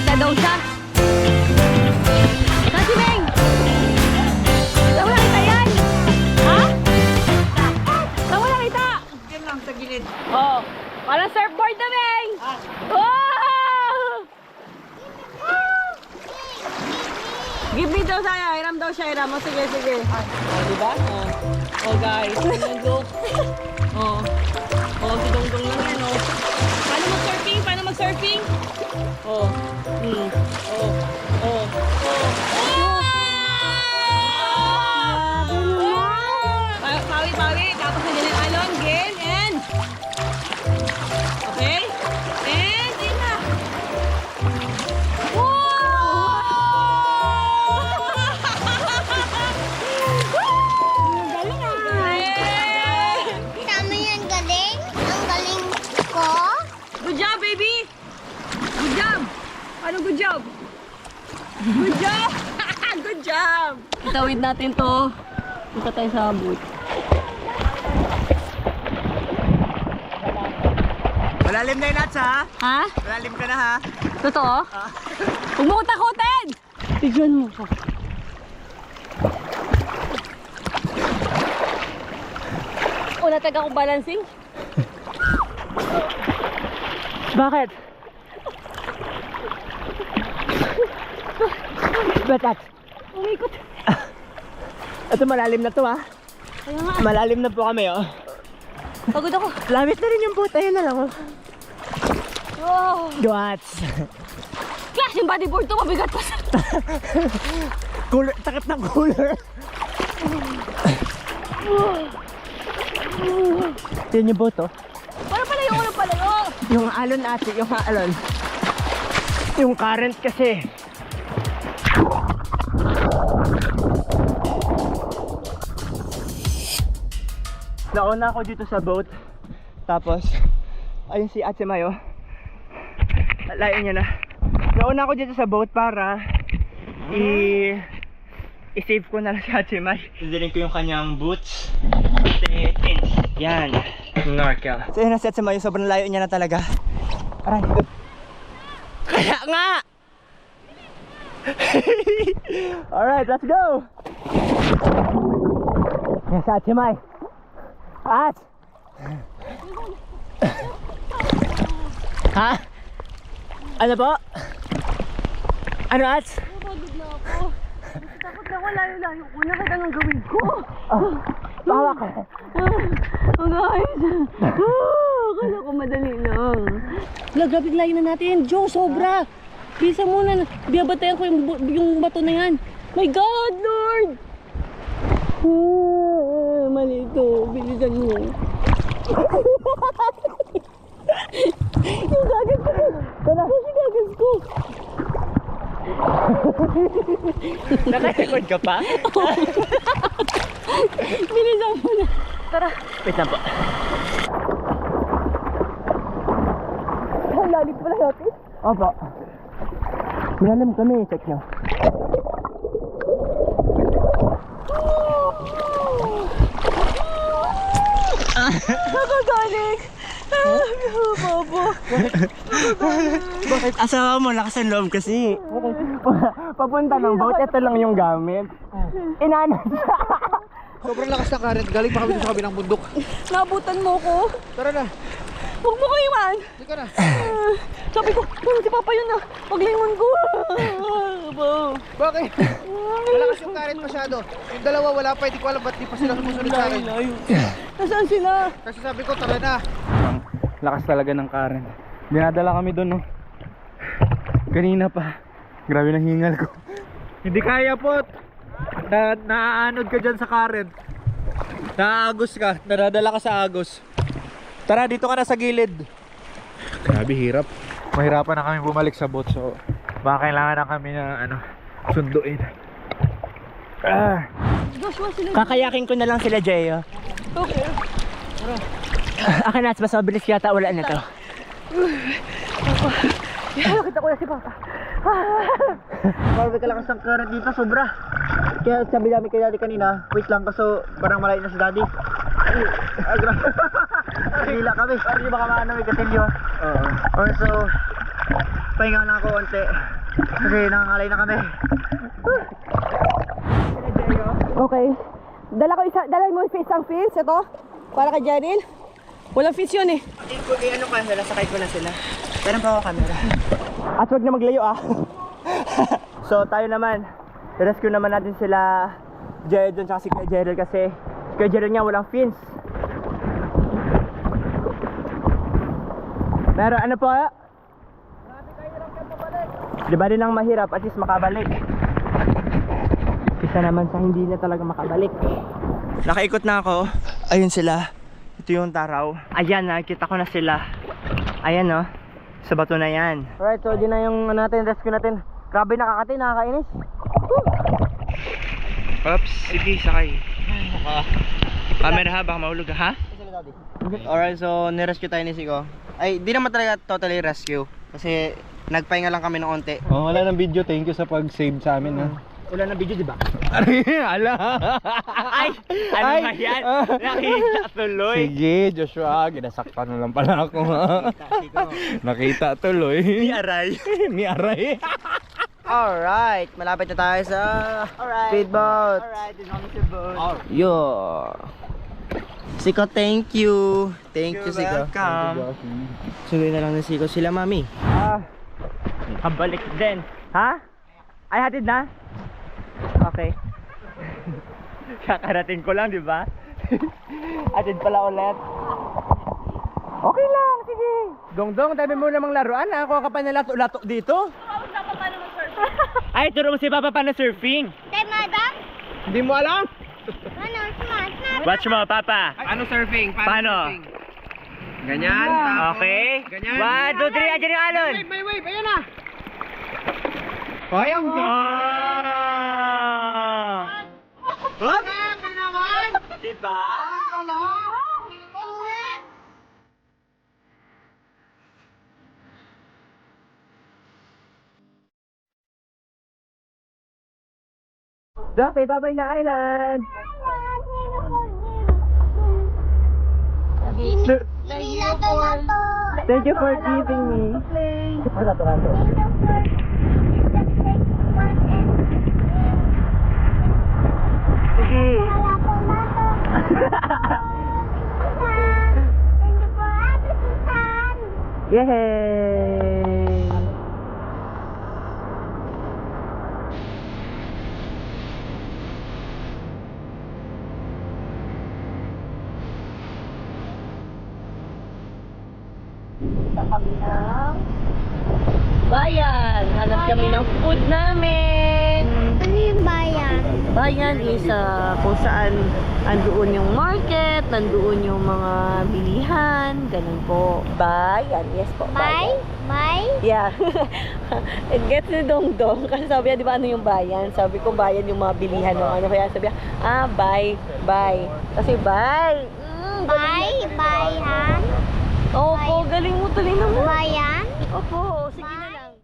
nakita daw siya. Saan si Meng? Saan mo nakita yan? Ha? Saan mo nakita? Yan lang sa gilid. Oh, parang surfboard na, Meng! Oh! Give me daw saya, hiram daw siya, hiram. Oh, sige, sige. Oh, diba? Oh, oh guys, look. Oh, oh, si Dongdong mag-surfing? Oh, hmm. Good job! good job! Itawid natin to. Punta tayo sa boot. Malalim na yung nuts ha? Ha? Malalim ka na ha? Totoo? Huwag mo ko takutin! Tignan mo ko. O, natag ako balancing? Bakit? Ba't Umikot. Ito malalim na to ha? Kaya nga, Malalim na po kami oh. pagod ako. Lamit na rin yung boot. Ayun na lang oh. Oh. Guats. Clash yung bodyboard to, mabigat pa sa... Cooler. Takip ng cooler. Yun yung boat oh. Para pala yung ulo pala, oh. Yung alon ate, yung alon. Yung current kasi. Nauna ako dito sa boat. Tapos, ayun si Ate Mayo. Layo niya na. Nauna ako dito sa boat para i i-save ko na lang si Ate May. Didilin ko yung kanyang boots. Pati pins. Yan. Snorkel. So yun na si Ate Mayo. Sobrang layo niya na talaga. Aray. Kaya nga! Alright, let's go! Yan si Ate May. At! ha? Ano po? Ano at? Napagod na ako. Takot na ako, layo-layo ko. Nakita nang gawin ko. Bawa ka. Oh, guys. Ah, Akala ko madali lang. Wala, grabe layo na natin. Joe, sobra. Bisa muna. Biyabatayan ko yung, yung bato na yan. My God, Lord! Ah, mali ito. Bilisan mo. yung gagas ko. Tara. Yung gagas ko. Naka-record ka pa? Bilisan mo na. Tara. Wait lang po. Ang lalim pala natin. Opo. Malalim kami, check nyo. Nakagaling. Ah, Bobo. Bakit? Asawa mo, lakas ang loob kasi. Papunta ng boat, ito lang yung gamit. Inanod siya. Sobrang lakas ng current. Galing pa kami sa kabilang bundok. Nabutan mo ko. Tara na. Huwag mo ko iwan. Hindi ka na. Ah, Sabi ko, "Hmm, si Papa yun na. Paglingon ko. Ah. Bakit? Malakas yung current masyado. Yung dalawa wala pa. Hindi ko alam ba't di pa sila sumusunod sa akin. Nasaan sila? Kasi sabi ko, tara na. lakas talaga ng current. Dinadala kami doon, no. Kanina pa. Grabe ng hingal ko. Hindi kaya po. Na, naaanod ka dyan sa current. Naaagos ka. Nadadala ka sa agos. Tara, dito ka na sa gilid. Grabe, hirap. Mahirapan na kami bumalik sa boat, so baka kailangan na kami na ano, sunduin. Ah. Kakayakin ko na lang sila, Jay. oh. Okay. Akin na, mas mabilis yata wala na to. Nakita ko na si Papa. Grabe ka lakas ng current dito, sobra. Kaya sabi namin kay daddy kanina, wait lang kaso parang malayo na si daddy. Ay, ay grabe. Hila kami. Di baka maano may katilyo. Oo. Also, Pahinga na ako konti. Kasi nangangalay na kami. Okay. Dala ko isa, dala mo isang fins, ito. Para kay Janil. Walang fins yun eh. Eh, ano ka, sakay ko na sila. Meron pa ako camera. At wag na maglayo ah. so tayo naman, rescue naman natin sila Jedon tsaka si Kuya Jedon kasi si Kuya Jedon niya walang fins. Pero ano po? Di ba din ang mahirap at least makabalik. Isa naman sa hindi na talaga makabalik. Nakaikot na ako. Ayun sila. Ito yung taraw. Ayan, nakikita ko na sila. Ayan no. Sa bato na yan. Alright, so di na yung ano natin, rescue natin. Grabe nakakati, nakakainis. Oops, sige, sakay. Camera ha, baka mahulog ka, ha? Alright, so nirescue tayo ni Siko. Ay, di naman talaga totally rescue. Kasi nagpahinga lang kami ng onti. Oh, wala ng video. Thank you sa pag-save sa amin. Ha? Wala na video, di ba? Ala! Ay! Ano Ay! ba yan? Nakita tuloy. Sige, Joshua. Ginasaktan na lang pala ako. ha? Nakita tuloy. Ni Aray. Ni Aray. Alright, malapit na tayo sa speedboat. Alright, this one is the boat. Yo. Siko, thank you. Thank you, Siko. Welcome. Sunduin na lang ni Siko sila, mami. Ah, kabalik din. Ha? Ay, hatid na? Okay. Kakarating ko lang, di ba? hatid pala ulit. Okay lang, sige. Dongdong, tabi mo namang laruan. Ako ka pa nalato-lato dito. Ay, turo mo si Papa paano surfing. Tay, madam? Hindi mo alam? Watch mo, Papa. Paano surfing? Paano? surfing? Ganyan. tapos Okay. Ganyan. One, two, three. Andiyan yung alon. Wave, wave, wave. Ayan na. Ayan. Ah! What? Diba? Dapat babay na island. Lila tomato. Thank you for giving me. Sige. Lila everything. Yay! Bayan! Hanap kami ng food namin! Ano yung bayan? Bayan is ah, kung saan andoon yung market, nandoon yung mga bilihan, ganun po. Bayan, yes po. Bye? Bye? Yeah. It gets ni Dong Dong. Kasi sabi niya, di ba ano yung bayan? Sabi ko, bayan yung mga bilihan. No? Ano kaya sabi niya, ah, bye, bye. Kasi bye. Mm, Bye? Bayan? Opo, galing mo tuloy naman. Bayan? Opo, sige